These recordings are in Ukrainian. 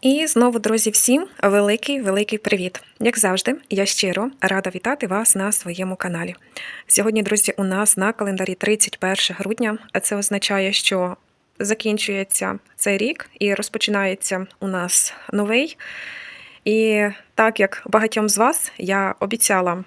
І знову, друзі, всім великий великий привіт! Як завжди, я щиро рада вітати вас на своєму каналі. Сьогодні, друзі, у нас на календарі 31 грудня, а це означає, що закінчується цей рік і розпочинається у нас новий. І так як багатьом з вас я обіцяла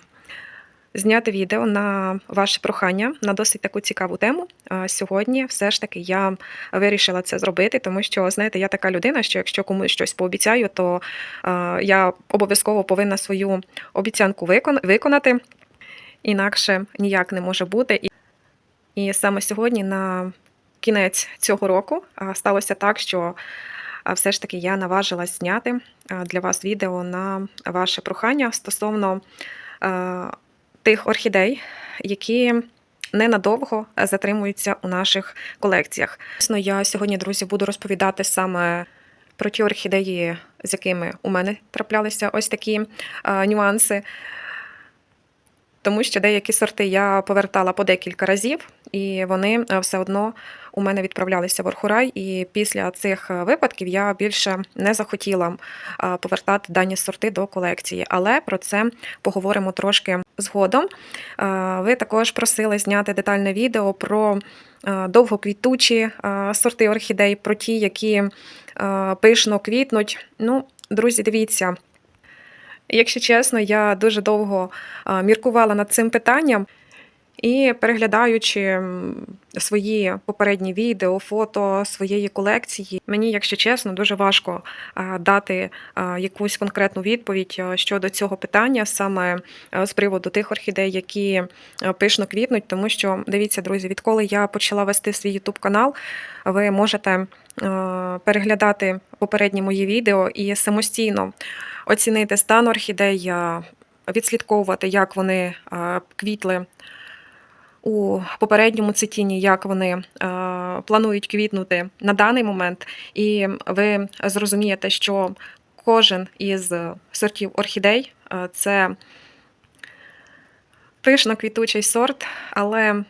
зняти відео на ваше прохання на досить таку цікаву тему. Сьогодні все ж таки я вирішила це зробити, тому що, знаєте, я така людина, що якщо комусь щось пообіцяю, то я обов'язково повинна свою обіцянку виконати, інакше ніяк не може бути. І, саме сьогодні, на кінець цього року, сталося так, що все ж таки я наважилась зняти для вас відео на ваше прохання стосовно тих орхідей, які ненадовго затримуються у наших колекціях. Звісно, я сьогодні, друзі, буду розповідати саме про ті орхідеї, з якими у мене траплялися ось такі е, нюанси. Тому що деякі сорти я повертала по декілька разів, і вони е, все одно у мене відправлялися в Орхурай. І після цих е, випадків я більше не захотіла повертати дані сорти до колекції. Але про це поговоримо трошки згодом. Е, Ви також просили зняти детальне відео про довгоквітучі сорти орхідей, про ті, які пишно квітнуть. Ну, друзі, дивіться. Якщо чесно, я дуже довго міркувала над цим питанням і переглядаючи свої попередні відео, фото своєї колекції, мені, якщо чесно, дуже важко дати якусь конкретну відповідь щодо цього питання, саме з приводу тих орхідей, які пишно квітнуть, тому що дивіться, друзі, відколи я почала вести свій YouTube канал, ви можете переглядати попередні мої відео і самостійно оцінити стан орхідей, е, відслідковувати, як вони е, квітли у попередньому цвітінні, як вони е, планують квітнути на даний момент, і ви зрозумієте, що кожен із сортів орхідей е, це пишно квітучий сорт, але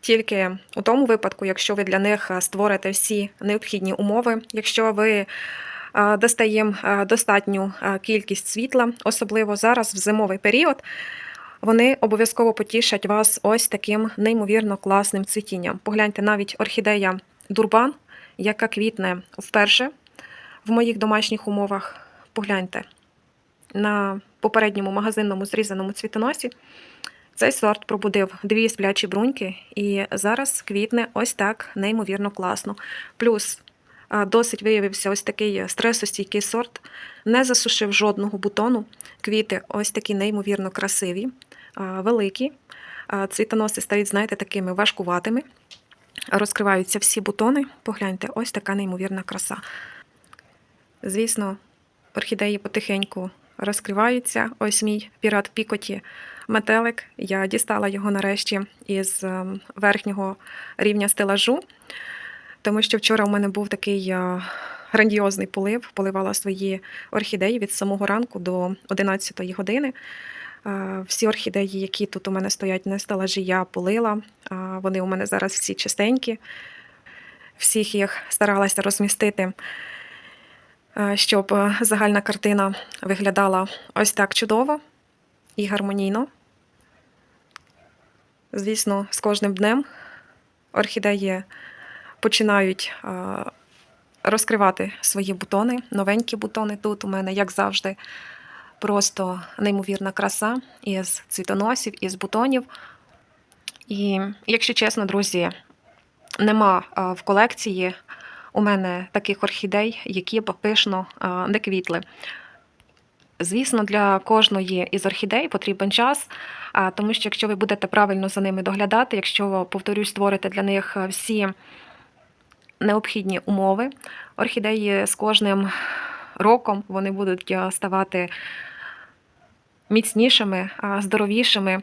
тільки у тому випадку, якщо ви для них е, створите всі необхідні умови, якщо ви е, дасте їм е, достатню кількість світла, особливо зараз в зимовий період, вони обов'язково потішать вас ось таким неймовірно класним цвітінням. Погляньте, навіть орхідея Дурбан, яка квітне вперше в моїх домашніх умовах. Погляньте на попередньому магазинному зрізаному цвітоносі. Цей сорт пробудив дві сплячі бруньки, і зараз квітне ось так неймовірно класно. Плюс досить виявився ось такий стресостійкий сорт, не засушив жодного бутону. Квіти ось такі неймовірно красиві, великі. Цвітоноси стають, знаєте, такими важкуватими. Розкриваються всі бутони. Погляньте, ось така неймовірна краса. Звісно, орхідеї потихеньку розкриваються. Ось мій пірат Пікоті метелик. Я дістала його нарешті із ем, верхнього рівня стелажу, тому що вчора у мене був такий е, грандіозний полив. Поливала свої орхідеї від самого ранку до 11 години. Е, Всі орхідеї, які тут у мене стоять на стелажі, я полила. Е, Вони у мене зараз всі чистенькі. Всіх їх старалася розмістити щоб е, загальна картина виглядала ось так чудово і гармонійно. Звісно, з кожним днем орхідеї починають е, розкривати свої бутони, новенькі бутони тут у мене, як завжди, просто неймовірна краса із цвітоносів, із бутонів. І, якщо чесно, друзі, нема е, в колекції у мене таких орхідей, які б пишно е, не квітли. Звісно, для кожної із орхідей потрібен час, тому що якщо ви будете правильно за ними доглядати, якщо, повторюсь, створите для них всі необхідні умови, орхідеї з кожним роком вони будуть ставати міцнішими, здоровішими.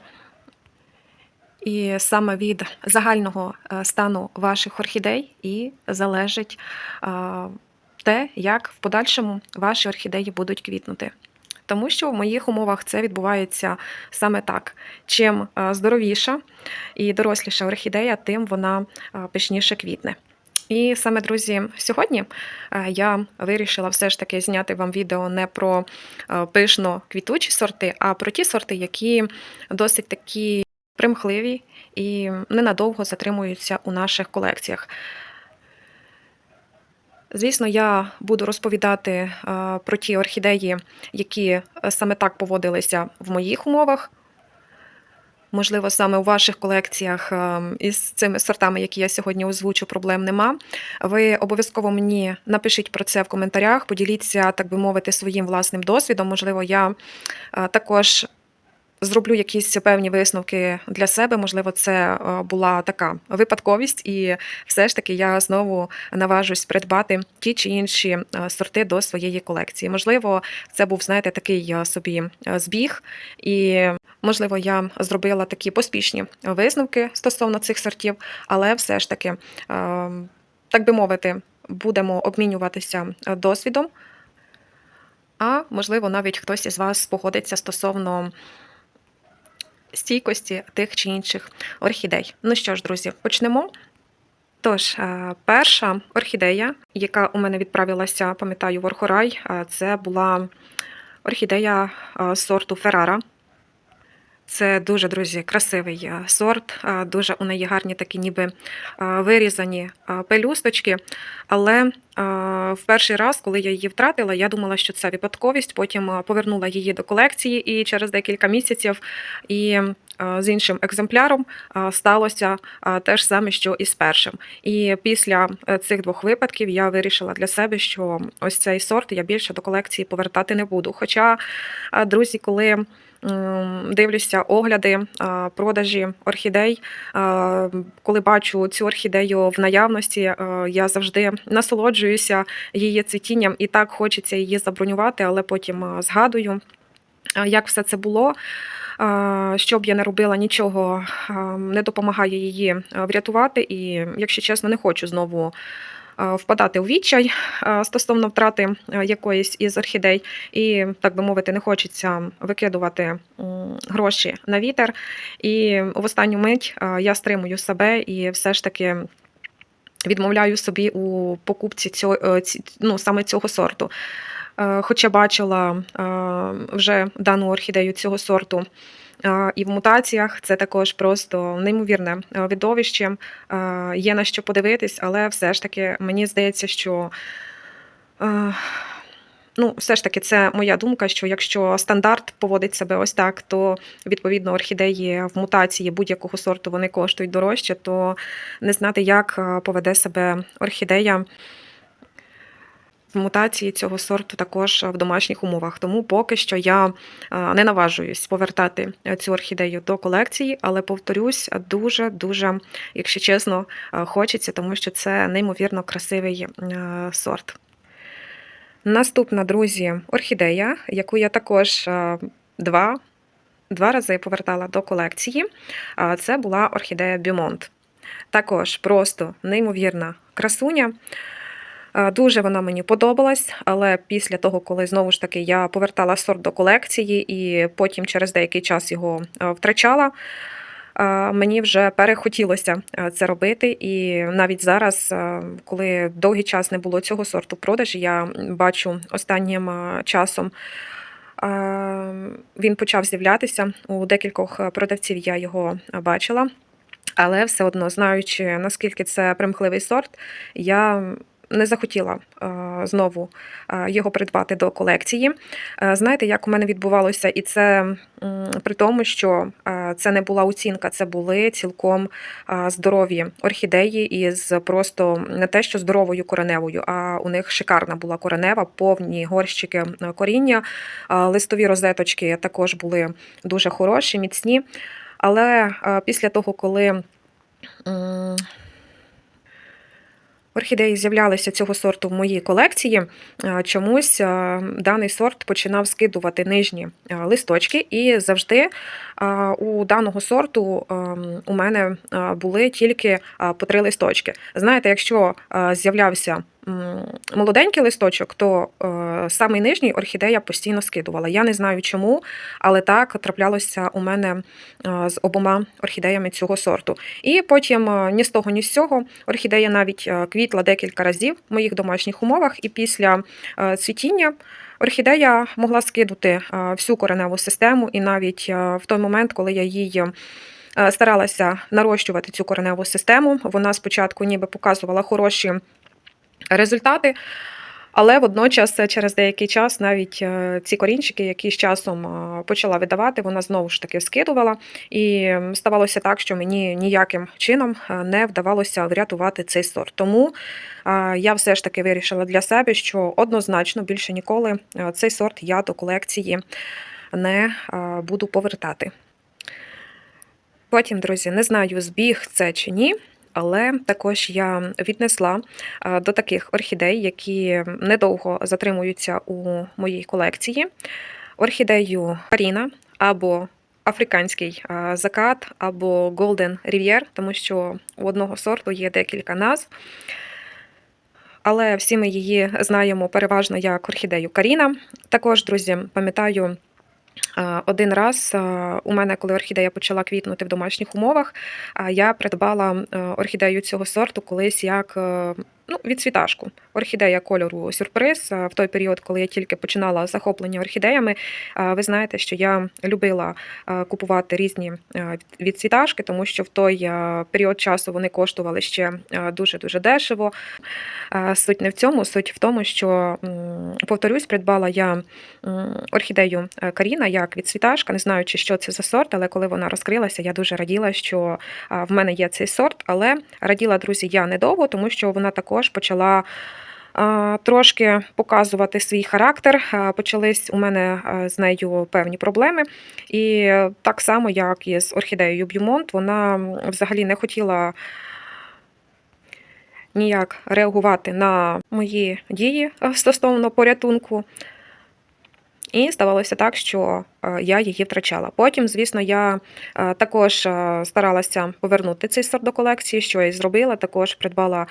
І саме від загального е, стану ваших орхідей і залежить е, те, як в подальшому ваші орхідеї будуть квітнути. Тому що в моїх умовах це відбувається саме так. Чим е, здоровіша і доросліша орхідея, тим вона пишніше квітне. І саме, друзі, сьогодні я вирішила все ж таки зняти вам відео не про пишно квітучі сорти, а про ті сорти, які досить такі примхливі і ненадовго затримуються у наших колекціях. Звісно, я буду розповідати е, про ті орхідеї, які е, саме так поводилися в моїх умовах. Можливо, саме у ваших колекціях е, із цими сортами, які я сьогодні озвучу, проблем нема. Ви обов'язково мені напишіть про це в коментарях, поділіться, так би мовити, своїм власним досвідом. Можливо, я також зроблю якісь певні висновки для себе. Можливо, це е, була така випадковість, і все ж таки я знову наважусь придбати ті чи інші е, сорти до своєї колекції. Можливо, це був, знаєте, такий е, собі збіг, і можливо, я зробила такі поспішні висновки стосовно цих сортів, але все ж таки, так би мовити, будемо обмінюватися досвідом. А можливо, навіть хтось із вас погодиться стосовно стійкості тих чи інших орхідей. Ну що ж, друзі, почнемо. Тож, е, перша орхідея, яка у мене відправилася, пам'ятаю, в Орхорай, е, це була орхідея е, сорту Феррара. Це дуже, друзі, красивий е, сорт, дуже у неї гарні такі ніби вирізані пелюсточки. Але в перший раз, коли я її втратила, я думала, що це випадковість. Потім повернула її до колекції, і через декілька місяців і з іншим екземпляром сталося те ж саме, що і з першим. І після е, цих двох випадків я вирішила для себе, що ось цей сорт я більше до колекції повертати не буду. Хоча, друзі, коли дивлюся огляди, е, продажі орхідей, е, коли бачу цю орхідею в наявності, е, я завжди насолоджуюся її цвітінням і так хочеться її забронювати, але потім згадую, як все це було. Що б я не робила, нічого е, не допомагає її врятувати. І, якщо чесно, не хочу знову впадати у відчай е, стосовно втрати е, якоїсь із орхідей. І, так би мовити, не хочеться викидувати гроші на вітер. І в останню мить е, я стримую себе і все ж таки. Відмовляю собі у покупці цього, е, ну, саме цього сорту. Е, Хоча бачила е, вже дану орхідею цього сорту е, і в мутаціях, це також просто неймовірне е, видовище. Е, Є на що подивитись, але все ж таки мені здається, що. Ну, все ж таки, це моя думка, що якщо стандарт поводить себе ось так, то відповідно орхідеї в мутації будь-якого сорту вони коштують дорожче, то не знати, як поведе себе орхідея мутації цього сорту також в домашніх умовах. Тому поки що я е, не наважуюсь повертати цю орхідею до колекції, але повторюсь, дуже дуже, якщо чесно, е, хочеться, тому що це неймовірно красивий е, сорт. Наступна, друзі, орхідея, яку я також е, два, два рази повертала до колекції. Це була орхідея Бюмонт. Також просто неймовірна красуня. Е, Дуже вона мені подобалась, але після того, коли знову ж таки я повертала сорт до колекції і потім через деякий час його е, втрачала, е, мені вже перехотілося це робити. І навіть зараз, коли довгий час не було цього сорту в продажі, я бачу останнім часом. Він почав з'являтися у декількох продавців. Я його бачила, але все одно, знаючи наскільки це примхливий сорт, я не захотіла е, знову е, його придбати до колекції. Е, Знаєте, як у мене відбувалося, і це при тому, що це не була оцінка, це були цілком здорові орхідеї із просто не те, що здоровою кореневою, а у них шикарна була коренева, повні горщики коріння, листові розеточки також були дуже хороші, міцні. Але після того, коли орхідеї з'являлися цього сорту в моїй колекції, е, чомусь е, даний сорт починав скидувати нижні е, листочки, і завжди у даного сорту у мене були тільки по три листочки. Знаєте, якщо з'являвся молоденький листочок, то е, самий нижній орхідея постійно скидувала. Я не знаю чому, але так траплялося у мене е, з обома орхідеями цього сорту. І потім е, ні з того, ні з цього орхідея навіть е, квітла декілька разів в моїх домашніх умовах, і після цвітіння. Орхідея могла скинути всю кореневу систему, і навіть в той момент, коли я її старалася нарощувати цю кореневу систему, вона спочатку ніби показувала хороші результати. Але водночас, е, через деякий час, навіть е, ці корінчики, які з часом е, почала видавати, вона знову ж таки скидувала. І ставалося так, що мені ніяким чином не вдавалося врятувати цей сорт. Тому я все ж таки вирішила для себе, що однозначно більше ніколи цей сорт я до колекції не буду повертати. Потім, друзі, не знаю, збіг це чи ні. Але також я віднесла е, до таких орхідей, які недовго затримуються у моїй колекції. Орхідею Каріна або африканський е, закат, або Golden Rivier, тому що у одного сорту є декілька назв. Але всі ми її знаємо переважно як орхідею Каріна. Також, друзі, пам'ятаю. Один раз у мене, коли орхідея почала квітнути в домашніх умовах, я придбала орхідею цього сорту колись як е, ну, відцвіташку. Орхідея кольору сюрприз. В той період, коли я тільки починала захоплення орхідеями, ви знаєте, що я любила купувати різні відцвіташки, тому що в той період часу вони коштували ще дуже-дуже дешево. Суть не в цьому, суть в тому, що, повторюсь, придбала я орхідею Каріна як відцвіташка, не знаючи, що це за сорт, але коли вона розкрилася, я дуже раділа, що в мене є цей сорт. Але раділа, друзі, я недовго, тому що вона також почала. Трошки показувати свій характер. Почались у мене з нею певні проблеми. І так само, як і з орхідеєю Б'юмонт, вона взагалі не хотіла ніяк реагувати на мої дії е, стосовно порятунку. І ставалося так, що е, я її втрачала. Потім, звісно, я е, також е, старалася повернути цей сорт до колекції, що я і зробила. Також придбала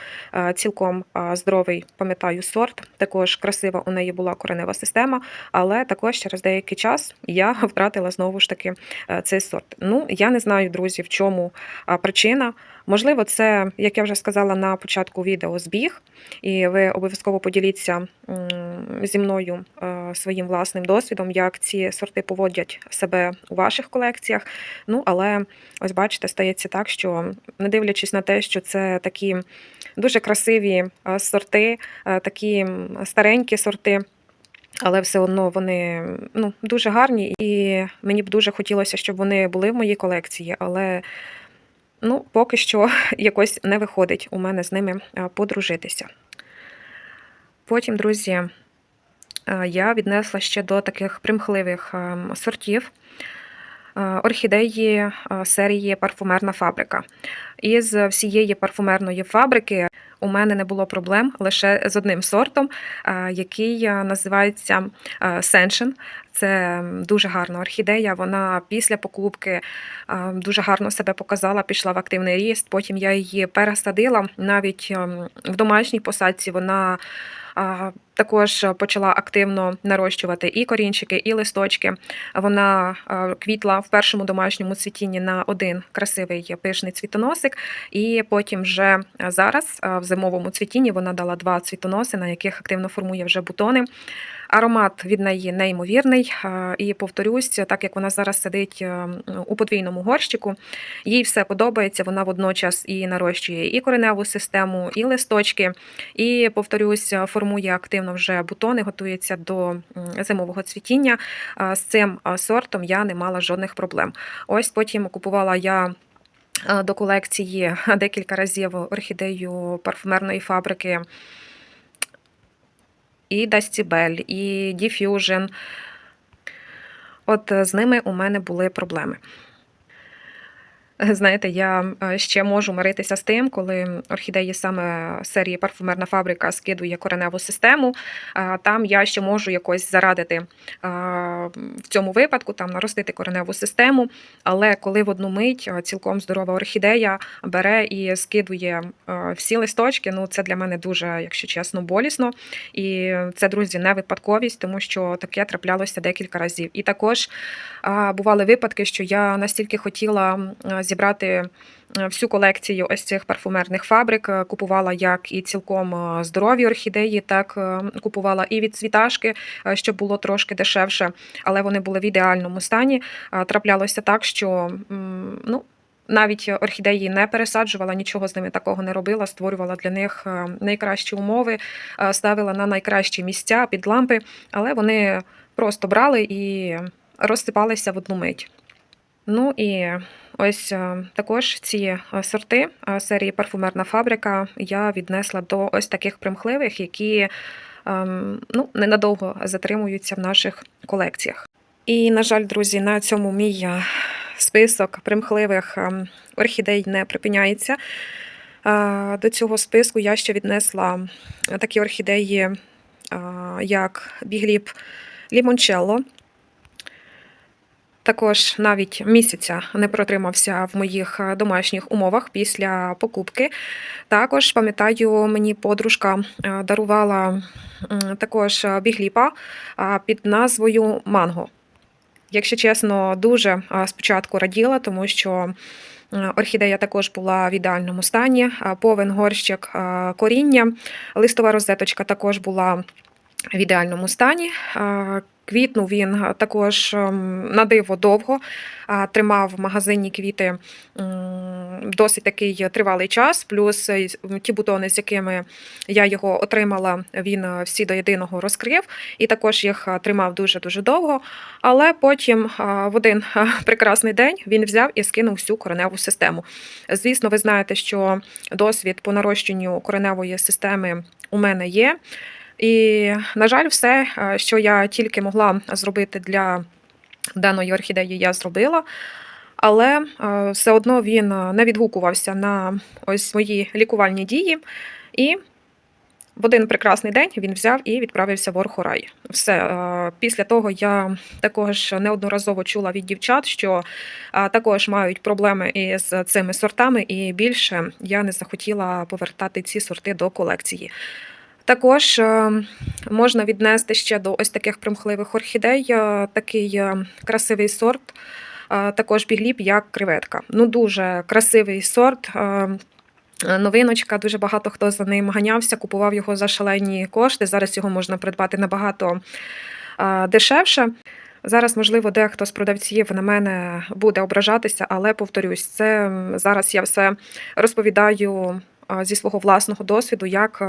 цілком здоровий, пам'ятаю, сорт. Також красива у неї була коренева система, але також через деякий час я втратила знову ж таки цей сорт. Ну, я не знаю, друзі, в чому причина. Можливо, це, як я вже сказала на початку відео, збіг, і ви обов'язково поділіться зі мною е, своїм власним досвідом, як ці сорти поводять себе у ваших колекціях. Ну, але ось бачите, стається так, що не дивлячись на те, що це такі дуже красиві е, сорти, е, такі старенькі сорти. Але все одно вони ну, дуже гарні, і мені б дуже хотілося, щоб вони були в моїй колекції, але ну, поки що якось не виходить у мене з ними подружитися. Потім, друзі, я віднесла ще до таких примхливих сортів орхідеї серії Парфумерна фабрика. Із всієї парфумерної фабрики у мене не було проблем лише з одним сортом, який називається Сеншин. Це дуже гарна орхідея. Вона після покупки дуже гарно себе показала, пішла в активний ріст. Потім я її пересадила. Навіть ем, в домашній посадці вона також почала активно нарощувати і корінчики, і листочки. Вона квітла в першому домашньому цвітінні на один красивий пишний цвітоносик, і потім вже зараз в зимовому цвітінні вона дала два цвітоноси, на яких активно формує вже бутони. Аромат від неї неймовірний. І повторюсь, так як вона зараз сидить е, у подвійному горщику, їй все подобається. Вона водночас і нарощує і кореневу систему, і листочки. І повторюсь, формує активно вже бутони, готується до зимового цвітіння. З цим сортом я не мала жодних проблем. Ось потім купувала я. А, До колекції декілька разів орхідею парфумерної фабрики і Дастібель, і Diffusion. От е, з ними у мене були проблеми. Знаєте, я е, ще можу миритися з тим, коли орхідеї саме серії парфумерна фабрика скидує кореневу систему. Там я ще можу якось зарадити в цьому випадку, там наростити кореневу систему. Але коли в одну мить цілком здорова орхідея бере і скидує всі листочки, ну це для мене дуже, якщо чесно, болісно. І це, друзі, не випадковість, тому що таке траплялося декілька разів. І також бували випадки, що я настільки хотіла а, зібрати е, всю колекцію ось цих парфумерних фабрик. Е, Купувала як і цілком е, здорові орхідеї, так купувала і від цвіташки, щоб було трошки дешевше, але вони були в ідеальному стані. Траплялося так, що ну. Навіть орхідеї не пересаджувала, нічого з ними такого не робила, створювала для них найкращі умови, ставила на найкращі місця під лампи, але вони просто брали і розсипалися в одну мить. Ну і ось е, також ці е, сорти е, серії Парфумерна фабрика я віднесла до ось таких примхливих, які ем, ну, ненадовго затримуються в наших колекціях. І, на жаль, друзі, на цьому мій список примхливих ем, орхідей не припиняється. До цього списку я ще віднесла такі орхідеї, як бігліп лімончелло. Також навіть місяця не протримався в моїх е, домашніх умовах після покупки. Також пам'ятаю, мені подружка е, дарувала також е, бігліпа під назвою Манго. Якщо чесно, дуже спочатку раділа, тому що орхідея також була в ідеальному стані, повен горщик коріння, листова розеточка також була в ідеальному стані. А, Квітнув він також ем, на диво довго, тримав в магазині квіти досить такий тривалий час. Плюс е, ті бутони, з якими я його отримала, він е, всі до єдиного розкрив і також їх е, тримав дуже-дуже довго. Але потім в один прекрасний день він взяв і скинув всю кореневу систему. Звісно, ви знаєте, що досвід по нарощенню кореневої системи у мене є. І, на жаль, все, е, що я тільки могла зробити для даної орхідеї, я зробила. Але е, все одно він е, не відгукувався на ось мої лікувальні дії. І в один прекрасний день він взяв і відправився в Орхорай. Все після того я також неодноразово чула від дівчат, що також мають проблеми із цими сортами, і більше я не захотіла повертати ці сорти до колекції. Також е, можна віднести ще до ось таких примхливих орхідей е, такий е, красивий сорт, також бігліп, як креветка. Ну, дуже красивий сорт. Новиночка, дуже багато хто за ним ганявся, купував його за шалені кошти. Зараз його можна придбати набагато дешевше. Зараз, можливо, дехто з продавців на мене буде ображатися, але повторюсь, це зараз я все розповідаю зі свого власного досвіду, як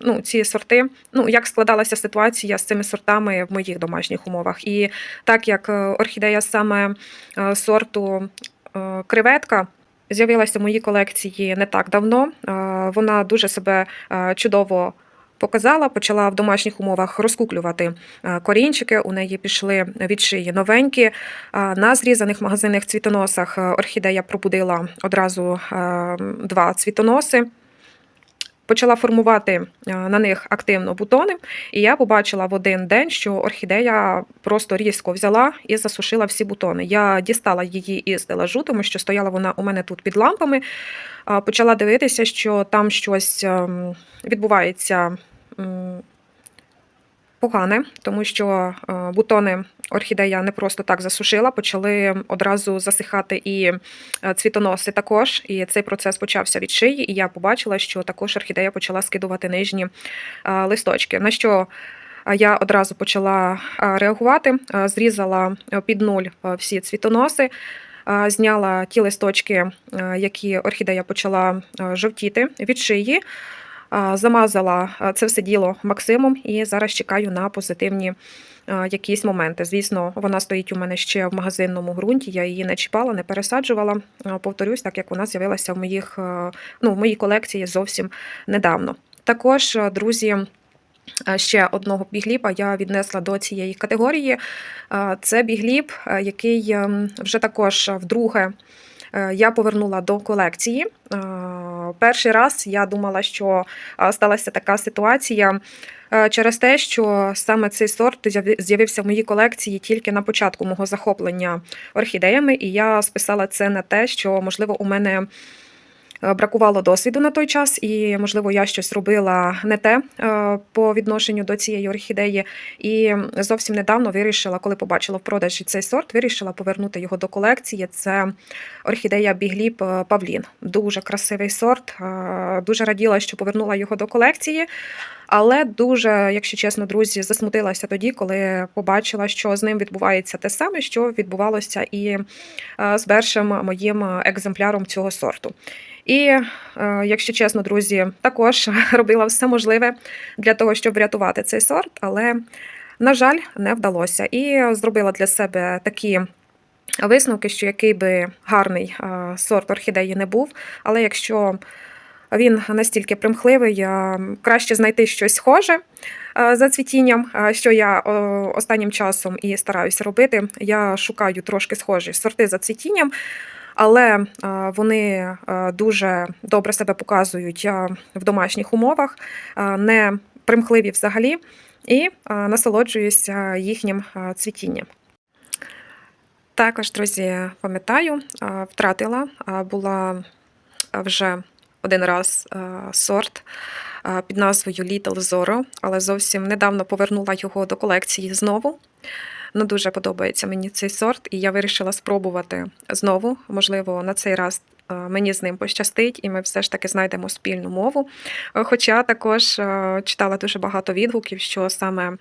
ну, ці сорти, ну як складалася ситуація з цими сортами в моїх домашніх умовах. І так як е, орхідея саме е, сорту е, креветка. З'явилася в моїй колекції не так давно. Вона дуже себе чудово показала, почала в домашніх умовах розкуклювати е, корінчики. У неї пішли від шиї новенькі. На зрізаних магазинних цвітоносах е, орхідея пробудила одразу е, два цвітоноси. Почала формувати е, на них активно бутони, і я побачила в один день, що орхідея просто різко взяла і засушила всі бутони. Я дістала її із стелажу, тому що стояла вона у мене тут під лампами. Почала дивитися, що там щось ем, відбувається погане, тому що е, бутони орхідея не просто так засушила, почали одразу засихати і е, цвітоноси також. І цей процес почався від шиї, і я побачила, що також орхідея почала скидувати нижні е, листочки. На що я одразу почала реагувати, зрізала під нуль всі цвітоноси. Зняла ті листочки, які орхідея почала жовтіти від шиї, замазала це все діло Максимом і зараз чекаю на позитивні якісь моменти. Звісно, вона стоїть у мене ще в магазинному ґрунті. Я її не чіпала, не пересаджувала. Повторюсь, так як вона з'явилася в моїх ну, в моїй колекції зовсім недавно. Також, друзі. Ще одного бігліпа я віднесла до цієї категорії. Це бігліп, який ем, вже також вдруге я повернула до колекції. Е, Перший раз я думала, що е, сталася така ситуація е, через те, що саме цей сорт з'явився в моїй колекції тільки на початку мого захоплення орхідеями, і я списала це на те, що можливо у мене. Е, Бракувало досвіду на той час, і можливо я щось робила не те е, по відношенню до цієї орхідеї. І зовсім недавно вирішила, коли побачила в продажі цей сорт, вирішила повернути його до колекції. Це орхідея Бігліп е, Павлін. Дуже красивий сорт. е, Дуже раділа, що повернула його до колекції. Але дуже, якщо чесно, друзі, засмутилася тоді, коли побачила, що з ним відбувається те саме, що відбувалося і е, з першим моїм екземпляром цього сорту. І, е, якщо чесно, друзі, також робила все можливе для того, щоб врятувати цей сорт, але, на жаль, не вдалося. І зробила для себе такі висновки, що який би гарний е, сорт орхідеї не був, але якщо він настільки примхливий, е, краще знайти щось схоже е, за цвітінням, е, що я е, останнім часом і стараюся робити. Я шукаю трошки схожі сорти за цвітінням. Але е, вони е, дуже добре себе показують е, в домашніх умовах, не примхливі взагалі, і насолоджуюся їхнім цвітінням. Також, друзі, пам'ятаю, втратила, була вже один раз сорт під назвою Little Zorro, але зовсім недавно повернула його до колекції знову. Ну, дуже подобається мені цей сорт, і я вирішила спробувати знову. Можливо, на цей раз е, мені з ним пощастить, і ми все ж таки знайдемо спільну мову. Е, Хоча також е, читала дуже багато відгуків, що саме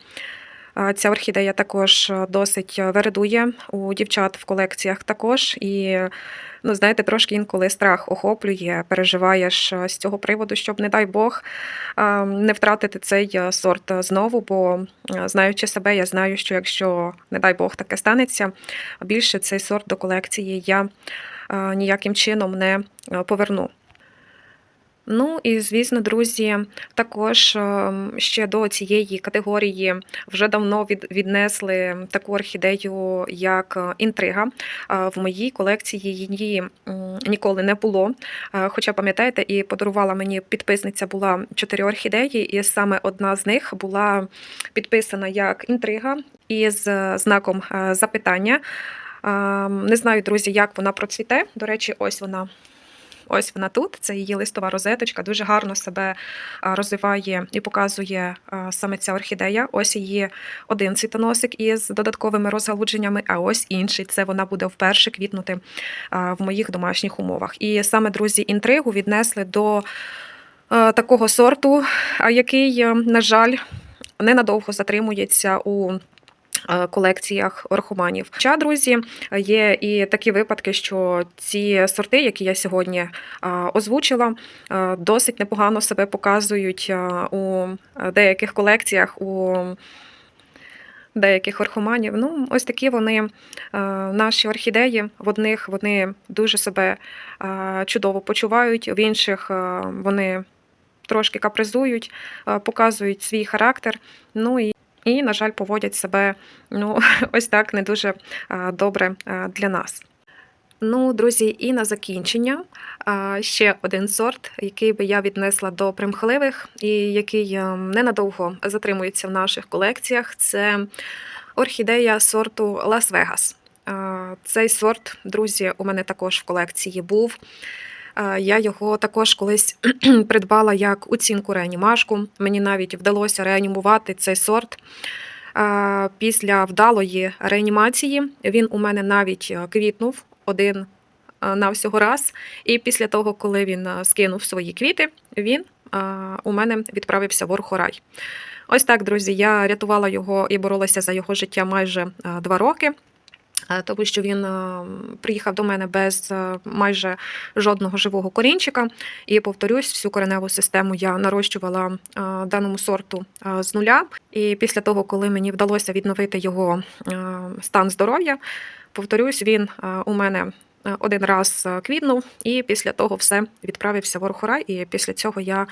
ця орхідея також е, досить вередує у дівчат в колекціях також. І ну, знаєте, трошки інколи страх охоплює, переживаєш е, з цього приводу, щоб, не дай Бог, е, не втратити цей е, сорт знову. Бо е, знаючи себе, я знаю, що якщо, не дай Бог, таке станеться, більше цей сорт до колекції я е, ніяким чином не е, поверну. Ну і звісно, друзі, також е, ще до цієї категорії вже давно віднесли таку орхідею, як е, інтрига. Е, В моїй колекції її ніколи не було. Хоча, пам'ятаєте, і подарувала мені підписниця була чотири орхідеї, і саме одна з них була підписана як інтрига із знаком запитання. Е, Не знаю, друзі, як вона процвіте. До речі, ось вона. Ось вона тут, це її листова розеточка, дуже гарно себе розвиває і показує саме ця орхідея. Ось її один цвітоносик із додатковими розгалудженнями, а ось інший. Це вона буде вперше квітнути в моїх домашніх умовах. І саме друзі, інтригу віднесли до такого сорту, який, е, на жаль, ненадовго затримується у колекціях орхоманів. Хоча, друзі, є і такі випадки, що ці сорти, які я сьогодні е, озвучила, е, досить непогано себе показують е, у деяких колекціях. у Деяких орхоманів. Ну, ось такі вони е, наші орхідеї. В одних вони дуже себе е, чудово почувають, в інших е, вони трошки капризують, е, показують свій характер. Ну і і, на жаль, поводять себе ну, ось так не дуже добре для нас. Ну, друзі, і на закінчення ще один сорт, який би я віднесла до примхливих і який е, ненадовго затримується в наших колекціях. Це орхідея сорту Лас-Вегас. Цей сорт, друзі, у мене також в колекції був. Я його також колись придбала як оцінку реанімашку. Мені навіть вдалося реанімувати цей сорт. Після вдалої реанімації він у мене навіть е, квітнув один е, на всього раз. І після того, коли він е, скинув свої квіти, він у мене відправився в Орхорай. Ось так, друзі, я рятувала його і боролася за його життя майже два роки. Е, Тому що він е, приїхав до мене без е, майже жодного живого корінчика. І повторюсь, всю кореневу систему я нарощувала даному сорту з нуля. І після того, коли мені вдалося відновити його стан здоров'я, повторюсь, він у мене один раз квітнув, і після того все відправився в Орхорай. І після цього я.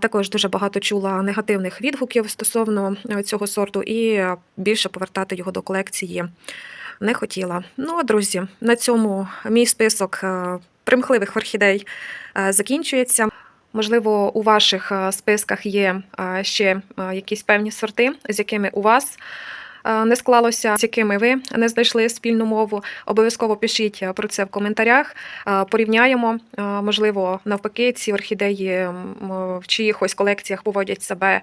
Також дуже багато чула негативних відгуків стосовно цього сорту, і більше повертати його до колекції не хотіла. Ну, а друзі, на цьому мій список е, примхливих орхідей е, закінчується. Можливо, у ваших е, списках є ще якісь певні сорти, з якими у вас не склалося, з якими ви не знайшли спільну мову. Обов'язково пишіть про це в коментарях. Порівняємо. Можливо, навпаки, ці орхідеї в чиїхось колекціях поводять себе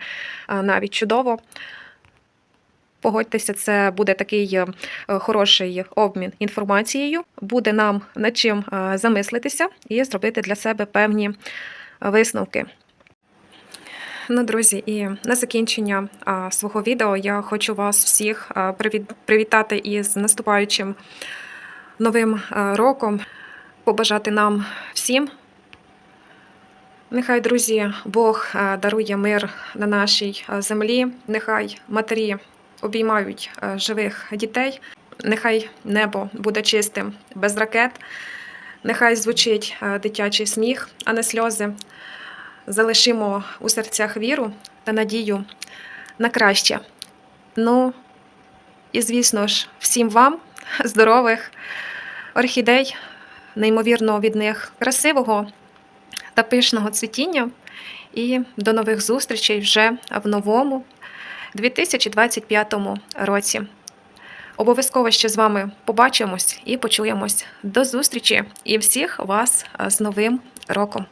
навіть чудово. Погодьтеся, це буде такий е, хороший обмін інформацією. Буде нам над чим е, замислитися і зробити для себе певні висновки. Ну, друзі, і на закінчення свого відео я хочу вас всіх привітати із наступаючим новим роком, побажати нам всім. Нехай, друзі, Бог дарує мир на нашій землі. Нехай матері обіймають живих дітей. Нехай небо буде чистим без ракет. Нехай звучить дитячий сміх, а не сльози. Залишимо у серцях віру та надію на краще. Ну, і звісно ж, всім вам здорових орхідей, неймовірно від них красивого та пишного цвітіння. І до нових зустрічей вже в новому 2025 році. Обов'язково ще з вами побачимось і почуємось. До зустрічі і всіх вас з Новим роком!